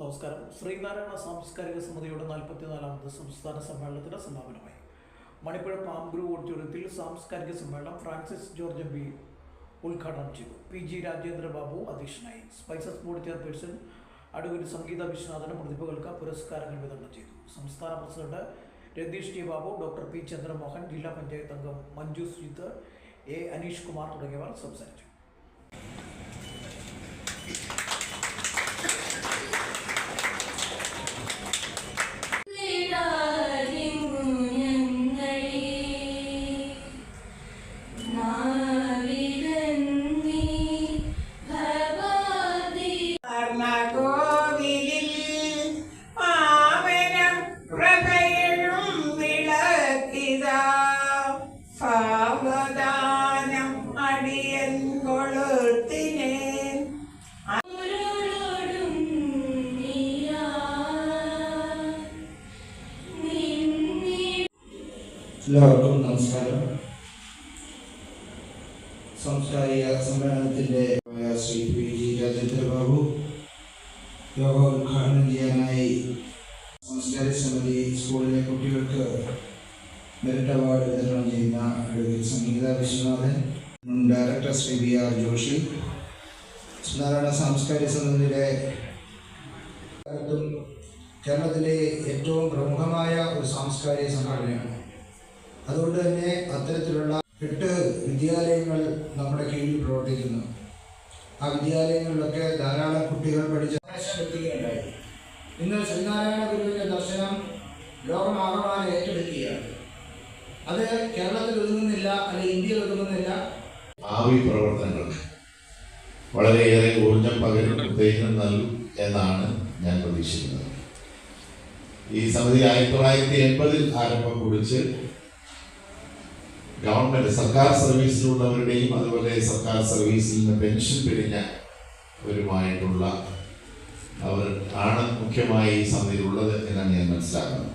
നമസ്കാരം. ശ്രീനാരായണ സാംസ്കാരിക സമിതിയുടെ നാൽപ്പത്തിനാലാമത് സംസ്ഥാന സമ്മേളനത്തിന് സമാപനമായി. മണിപ്പുഴ പാംഗ്രൂ ഓഡിറ്റോറിയത്തിൽ സാംസ്കാരിക സമ്മേളനം ഫ്രാൻസിസ് ജോർജ് പി ഉദ്ഘാടനം ചെയ്തു. പി ജി രാജേന്ദ്ര ബാബു അധ്യക്ഷനായി. Spices board chairperson Adoor Sangeetha Viswanathan പ്രതിഭകൾക്ക് പുരസ്കാരങ്ങൾ വിതരണം ചെയ്തു. സംസ്ഥാന president Ratheesh T Babu doctor P Chandramohan ജില്ലാ പഞ്ചായത്ത് അംഗം മഞ്ജു സുജിത്ത് എ അനീഷ് കുമാർ തുടങ്ങിയവർ സംസാരിച്ചു. സാവധാനം അടിയൻ കൊളുത്തിനേൻ എല്ലാവർക്കും നമസ്കാരം. സംസ്കാരിക സമ്മേളനത്തിന്റെ ശ്രീ പി ജി രാജേന്ദ്ര ബാബു യോഗ ഉദ്ഘാടനം ചെയ്യാനായി സംസ്കാര സമിതി സ്കൂളിലെ കുട്ടികൾക്ക് മെറിറ്റ് വിതരണം ചെയ്യുന്ന Sangeetha Viswanathan director Sri B R Joshi Narayana സാംസ്കാരിക സമിതിയുടെ കേരളത്തിലെ ഏറ്റവും പ്രമുഖമായ ഒരു സാംസ്കാരിക സംഘടനയാണ്. അതുകൊണ്ട് തന്നെ അത്തരത്തിലുള്ള എട്ട് വിദ്യാലയങ്ങൾ നമ്മുടെ കീഴിൽ പ്രവർത്തിക്കുന്നു. ആ വിദ്യാലയങ്ങളിലൊക്കെ ധാരാളം കുട്ടികൾ പഠിച്ച അത് കേരളത്തിൽ ഒതുങ്ങുന്നില്ല അല്ലെങ്കിൽ ഇന്ത്യയിൽ ഒതുങ്ങുന്നില്ല? ഭാവി പ്രവർത്തനങ്ങൾക്ക് വളരെയേറെ ഊർജം പകരും ഉത്തേജനം നൽകും എന്നാണ് ഞാൻ പ്രതീക്ഷിക്കുന്നത്. ഈ സമിതി ആയിരത്തി തൊള്ളായിരത്തി എൺപതിൽ ആരംഭം കുറിച്ച് ഗവൺമെന്റ് സർക്കാർ സർവീസിലുള്ളവരുടെയും അതുപോലെ സർക്കാർ സർവീസിൽ നിന്ന് പെൻഷൻ പിരിഞ്ഞവരുമായിട്ടുള്ള അവർ ആണ് മുഖ്യമായി ഈ സമിതിയിലുള്ളത് എന്നാണ് ഞാൻ മനസ്സിലാക്കുന്നത്.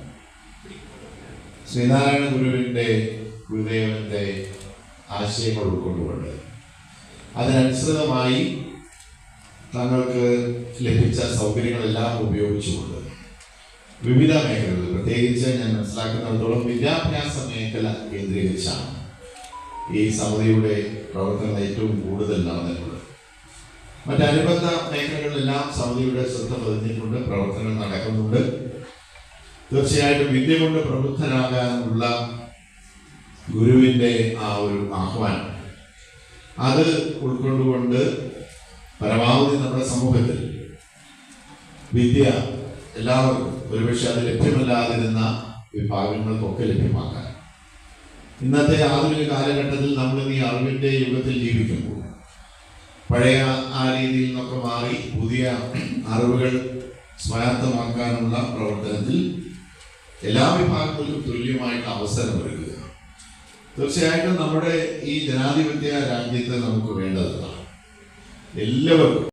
ശ്രീനാരായണ ഗുരുവിന്റെ ഗുരുദേവന്റെ ആശയങ്ങൾ ഉൾക്കൊണ്ടുകൊണ്ട് അതിനനുസൃതമായി തങ്ങൾക്ക് ലഭിച്ച സൗകര്യങ്ങളെല്ലാം ഉപയോഗിച്ചുകൊണ്ട് വിവിധ മേഖലകളിൽ പ്രത്യേകിച്ച് ഞാൻ മനസ്സിലാക്കുന്നിടത്തോളം വിദ്യാഭ്യാസ മേഖല കേന്ദ്രീകരിച്ചാണ് ഈ സമിതിയുടെ പ്രവർത്തനം ഏറ്റവും കൂടുതൽ നടന്നിട്ടുള്ളത്. മറ്റനുബന്ധ മേഖലകളിലെല്ലാം സമിതിയുടെ ശ്രദ്ധ പതിഞ്ഞിട്ടുണ്ട് പ്രവർത്തനങ്ങൾ നടക്കുന്നുണ്ട്. തീർച്ചയായിട്ടും വിദ്യ കൊണ്ട് പ്രബുദ്ധനാകാനുള്ള ഗുരുവിന്റെ ആ ഒരു ആഹ്വാനം. അത് ഉൾക്കൊണ്ടുകൊണ്ട് പരമാവധി നമ്മുടെ സമൂഹത്തിൽ വിദ്യ എല്ലാവർക്കും ഒരുപക്ഷെ അത് ലഭ്യമല്ലാതിരുന്ന വിഭാഗങ്ങൾക്കൊക്കെ ലഭ്യമാക്കാൻ. ഇന്നത്തെ ആധുനിക കാലഘട്ടത്തിൽ നമ്മൾ ഈ അറിവിന്റെ യുഗത്തിൽ ജീവിക്കുമ്പോൾ പഴയ ആ രീതിയിൽ നിന്നൊക്കെ മാറി പുതിയ അറിവുകൾ സ്വായത്തമാക്കാനുള്ള പ്രവർത്തനത്തിൽ എല്ലാ വിഭാഗങ്ങൾക്കും തുല്യമായിട്ട് അവസരം ഒരുക്കുക. തീർച്ചയായിട്ടും നമ്മുടെ ഈ ജനാധിപത്യ രാജ്യത്ത് നമുക്ക് വേണ്ടതാണ് എല്ലാവർക്കും